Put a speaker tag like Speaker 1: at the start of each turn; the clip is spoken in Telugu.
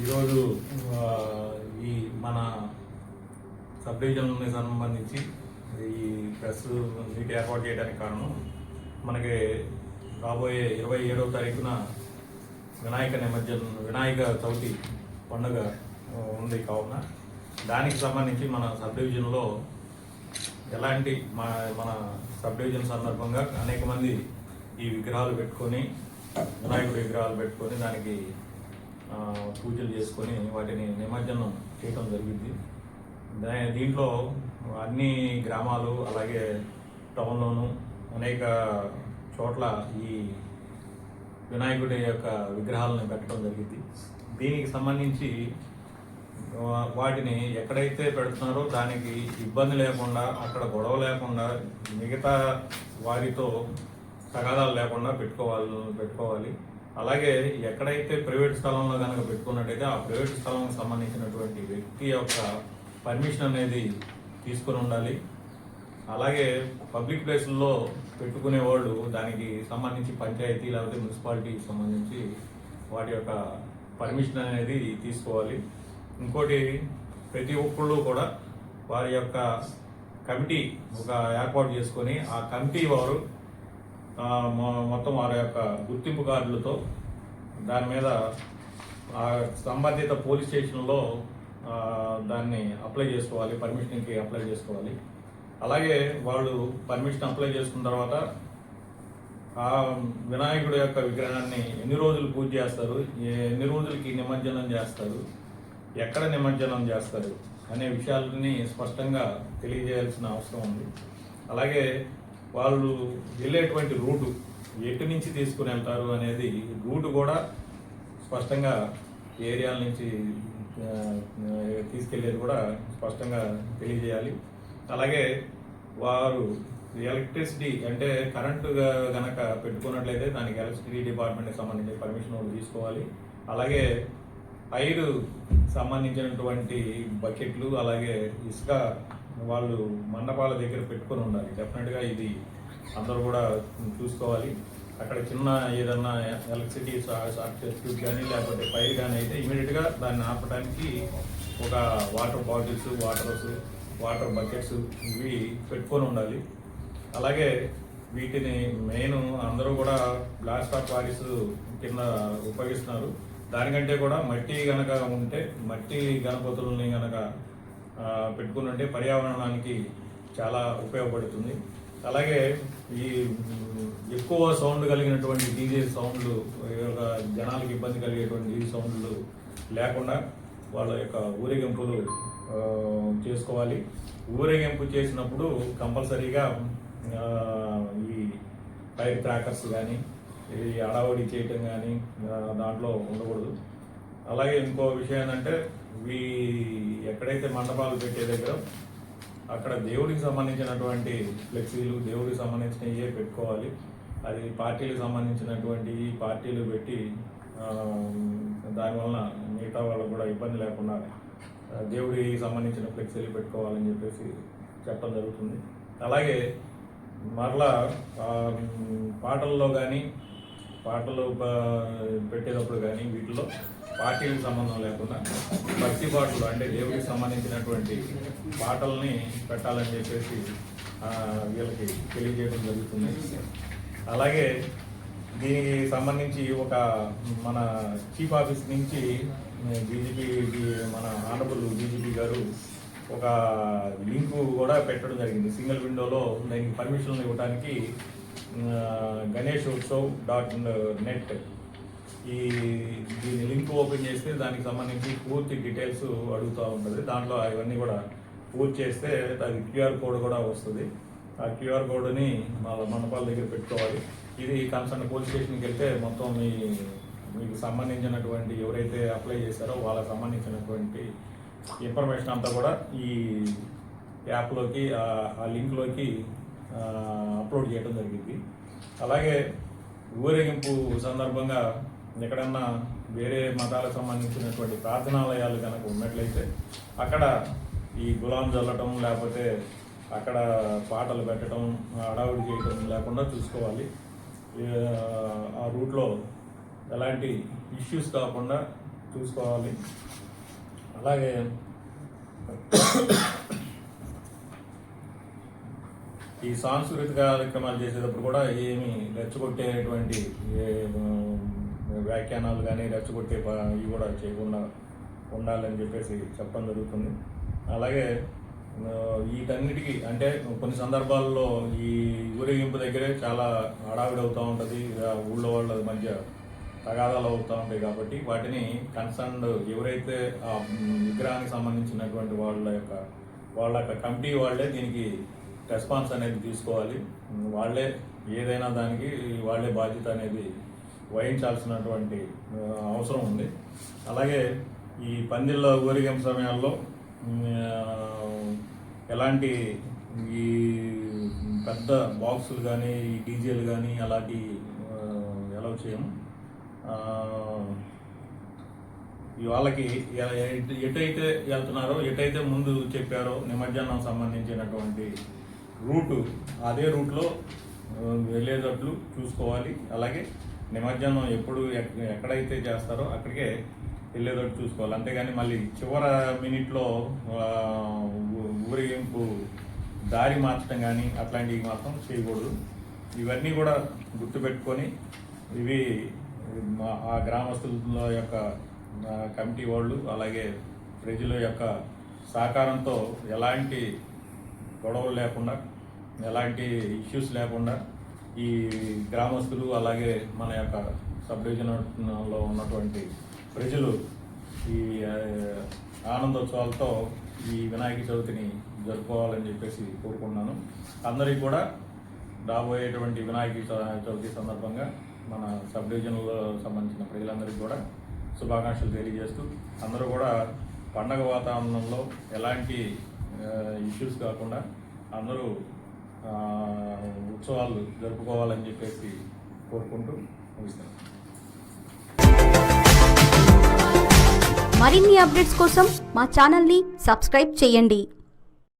Speaker 1: ఈరోజు ఈ మన సబ్ డివిజన్కి సంబంధించి ఈ ప్రెస్ మీట్ ఏర్పాటు చేయడానికి కారణం మనకి రాబోయే ఇరవై ఏడవ తారీఖున వినాయక నిమజ్జనం వినాయక చవితి పండుగ ఉంది కావున. దానికి సంబంధించి మన సబ్ డివిజన్లో ఎలాంటి మా మన సబ్ డివిజన్ సందర్భంగా అనేక మంది ఈ విగ్రహాలు పెట్టుకొని విగ్రహాలు పెట్టుకొని దానికి పూజలు చేసుకొని వాటిని నిమజ్జనం చేయటం జరిగింది. దీంట్లో అన్ని గ్రామాలు అలాగే టౌన్లోను అనేక చోట్ల ఈ వినాయకుడి యొక్క విగ్రహాలను పెట్టడం జరిగింది. దీనికి సంబంధించి వాటిని ఎక్కడైతే పెడుతున్నారో దానికి ఇబ్బంది లేకుండా అక్కడ గొడవ లేకుండా మిగతా వారితో తగాదాలు లేకుండా పెట్టుకోవాలి పెట్టుకోవాలి. అలాగే ఎక్కడైతే ప్రైవేట్ స్థలంలో కనుక పెట్టుకున్నట్టయితే ఆ ప్రైవేట్ స్థలంకి సంబంధించినటువంటి వ్యక్తి యొక్క పర్మిషన్ అనేది తీసుకుని ఉండాలి. అలాగే పబ్లిక్ ప్లేసుల్లో పెట్టుకునే వాళ్ళు దానికి సంబంధించి పంచాయతీ లేకపోతే మున్సిపాలిటీకి సంబంధించి వాటి యొక్క పర్మిషన్ అనేది తీసుకోవాలి. ఇంకోటి ప్రతి ఒక్కళ్ళు కూడా వారి యొక్క కమిటీ ఒక ఏర్పాటు చేసుకొని ఆ కమిటీ వారు మొత్తం వారి యొక్క గుర్తింపు కార్డులతో దాని మీద ఆ సంబంధిత పోలీస్ స్టేషన్లో దాన్ని అప్లై చేసుకోవాలి పర్మిషన్కి అప్లై చేసుకోవాలి. అలాగే వాళ్ళు పర్మిషన్ అప్లై చేసుకున్న తర్వాత ఆ వినాయకుడి యొక్క విగ్రహాన్ని ఎన్ని రోజులు పూజ చేస్తారు ఎన్ని రోజులకి నిమజ్జనం చేస్తారు ఎక్కడ నిమజ్జనం చేస్తారు అనే విషయాలని స్పష్టంగా తెలియజేయాల్సిన అవసరం ఉంది. అలాగే వాళ్ళు వెళ్ళేటువంటి రూటు ఎటు నుంచి తీసుకుని వెళ్తారు అనేది రూటు కూడా స్పష్టంగా ఏరియాల నుంచి తీసుకెళ్ళేది కూడా స్పష్టంగా తెలియజేయాలి. అలాగే వారు ఎలక్ట్రిసిటీ అంటే కరెంటు కనుక పెట్టుకున్నట్లయితే దానికి ఎలక్ట్రిసిటీ డిపార్ట్మెంట్కి సంబంధించిన పర్మిషన్ వాళ్ళు తీసుకోవాలి. అలాగే ఐరు సంబంధించినటువంటి బకెట్లు అలాగే ఇసుక వాళ్ళు మండపాల దగ్గర పెట్టుకొని ఉండాలి. డెఫినెట్గా ఇది అందరూ కూడా చూసుకోవాలి. అక్కడ చిన్న ఏదన్నా ఎలక్ట్రిసిటీ షార్ట్ సర్క్యూట్ కానీ లేకపోతే ఫైర్ కానీ అయితే ఇమీడియట్గా దాన్ని ఆపడానికి ఒక water bottles waters water buckets ఇవి పెట్టుకొని ఉండాలి. అలాగే వీటిని మెయిన్ అందరూ కూడా బ్లాస్ట్ ఆఫ్ పారిస్ కింద ఉపయోగిస్తున్నారు. దానికంటే కూడా మట్టి కనుక ఉంటే మట్టి గణపతుల్ని కనుక పెట్టుకుని ఉంటే పర్యావరణానికి చాలా ఉపయోగపడుతుంది. అలాగే ఈ ఎక్కువ సౌండ్ కలిగినటువంటి డీజే సౌండ్లు ఈ యొక్క జనాలకు ఇబ్బంది కలిగేటువంటి డీజే సౌండ్లు లేకుండా వాళ్ళ యొక్క ఊరేగింపులు చేసుకోవాలి. ఊరేగింపు చేసినప్పుడు కంపల్సరీగా ఈ ఫైర్ క్రాకర్స్ కానీ ఈ అడావడి చేయటం కానీ దాంట్లో ఉండకూడదు. అలాగే ఇంకో విషయం ఏంటంటే వీ ఎక్కడైతే మండపాలు పెట్టే దగ్గర అక్కడ దేవుడికి సంబంధించినటువంటి ఫ్లెక్సీలు దేవుడికి సంబంధించినవి పెట్టుకోవాలి అది పార్టీలకు సంబంధించినటువంటి పార్టీలు పెట్టి దానివలన మిగతా వాళ్ళకు కూడా ఇబ్బంది లేకుండా దేవుడికి సంబంధించిన ఫ్లెక్సీలు పెట్టుకోవాలని చెప్పేసి చెప్పడం జరుగుతుంది. అలాగే మరలా పాటల్లో కానీ పాటలు పెట్టేటప్పుడు కానీ వీటిలో పార్టీలకు సంబంధం లేకుండా భక్తి పాటలు అంటే దేవుడికి సంబంధించినటువంటి పాటల్ని పెట్టాలని చెప్పేసి వీళ్ళకి తెలియజేయడం జరుగుతుంది. అలాగే దీనికి సంబంధించి ఒక మన చీఫ్ ఆఫీస్ నుంచి బీజేపీ మన ఆనరబుల్ బీజేపీ గారు ఒక లింక్ కూడా పెట్టడం జరిగింది. సింగిల్ విండోలో దానికి పర్మిషన్లు ఇవ్వడానికి గణేష్ ఉత్సవ్ డాట్ నెట్ ఈ దీని లింక్ ఓపెన్ చేస్తే దానికి సంబంధించి పూర్తి డీటెయిల్స్ అడుగుతూ ఉంటుంది. దాంట్లో అవన్నీ కూడా పూర్తి చేస్తే అది క్యూఆర్ కోడ్ కూడా వస్తుంది. ఆ క్యూఆర్ కోడ్ని వాళ్ళ మండపాల దగ్గర పెట్టుకోవాలి. ఇది కన్సర్న్ పోలీస్ స్టేషన్కి వెళ్తే మొత్తం మీ మీకు సంబంధించినటువంటి ఎవరైతే అప్లై చేశారో వాళ్ళకి సంబంధించినటువంటి ఇన్ఫర్మేషన్ అంతా కూడా ఈ యాప్లోకి ఆ- లింక్లోకి అప్లోడ్ చేయడం జరిగింది. అలాగే ఊరేగింపు సందర్భంగా ఎక్కడన్నా వేరే మతాలకు సంబంధించినటువంటి ప్రార్థనాలయాలు కనుక ఉన్నట్లయితే అక్కడ ఈ గులాం చల్లటం లేకపోతే అక్కడ పాటలు పెట్టడం అడావుడి చేయటం లేకుండా చూసుకోవాలి. ఆ, రూట్లో ఎలాంటి ఇష్యూస్ కాకుండా చూసుకోవాలి. అలాగే ఈ సాంస్కృతిక కార్యక్రమాలు చేసేటప్పుడు కూడా ఏమి రెచ్చగొట్టేటువంటి ఏ, వ్యాఖ్యానాలు కానీ రెచ్చగొట్టే ఇవి కూడా చేయకుండా ఉండాలని చెప్పేసి చెప్పడం జరుగుతుంది. అలాగే వీటన్నిటికీ అంటే కొన్ని సందర్భాల్లో ఈ ఊరేగింపు దగ్గరే చాలా హడావిడి అవుతూ ఉంటుంది. ఊళ్ళో వాళ్ళ మధ్య తగాదాలు అవుతూ ఉంటాయి కాబట్టి వాటిని కన్సర్న్ ఎవరైతే ఆ విగ్రహానికి సంబంధించినటువంటి వాళ్ళ యొక్క వాళ్ళ యొక్క కమిటీ వాళ్ళే దీనికి రెస్పాన్స్ అనేది తీసుకోవాలి. వాళ్ళే ఏదైనా దానికి వాళ్ళే బాధ్యత అనేది వహించాల్సినటువంటి అవసరం ఉంది. అలాగే ఈ పందిళ్ళ ఊరిగం సమయాల్లో ఎలాంటి ఈ పెద్ద బాక్సులు కానీ ఈ డీజేలు కానీ అలాంటి ఎలా చేయము? వాళ్ళకి ఎటైతే వెళ్తున్నారో ఎటైతే ముందు చెప్పారో నిమజ్జనం సంబంధించినటువంటి రూటు అదే రూట్లో వెళ్ళేటట్లు చూసుకోవాలి. అలాగే నిమజ్జనం ఎప్పుడు ఎక్కడైతే చేస్తారో అక్కడికే వెళ్ళేటట్టు చూసుకోవాలి. అంతేగాని మళ్ళీ చివర మినిట్లో ఊరేగింపు దారి మార్చడం కానీ అట్లాంటివి మాత్రం చేయకూడదు. ఇవన్నీ కూడా గుర్తుపెట్టుకొని ఇవి ఆ గ్రామస్తుల యొక్క కమిటీ వాళ్ళు అలాగే ప్రజల యొక్క సహకారంతో ఎలాంటి గొడవలు లేకుండా ఎలాంటి ఇష్యూస్ లేకుండా ఈ గ్రామస్తులు అలాగే మన యొక్క సబ్ డివిజన్లో ఉన్నటువంటి ప్రజలు ఈ ఆనందోత్సవాలతో ఈ వినాయక చవితిని జరుపుకోవాలని చెప్పేసి కోరుకుంటున్నాను. అందరికీ కూడా రాబోయేటువంటి వినాయక చ- చవితి సందర్భంగా మన సబ్ డివిజన్లో సంబంధించిన ప్రజలందరికీ కూడా శుభాకాంక్షలు తెలియజేస్తూ అందరూ కూడా పండగ వాతావరణంలో ఎలాంటి ఇష్యూస్ కాకుండా అందరూ ఉత్సవాలు జరుపుకోవాలని చెప్పేసి కోరుకుంటూ ముగిస్తాను.
Speaker 2: మరిన్ని అప్డేట్స్ కోసం మా ఛానల్ని సబ్స్క్రైబ్ చేయండి.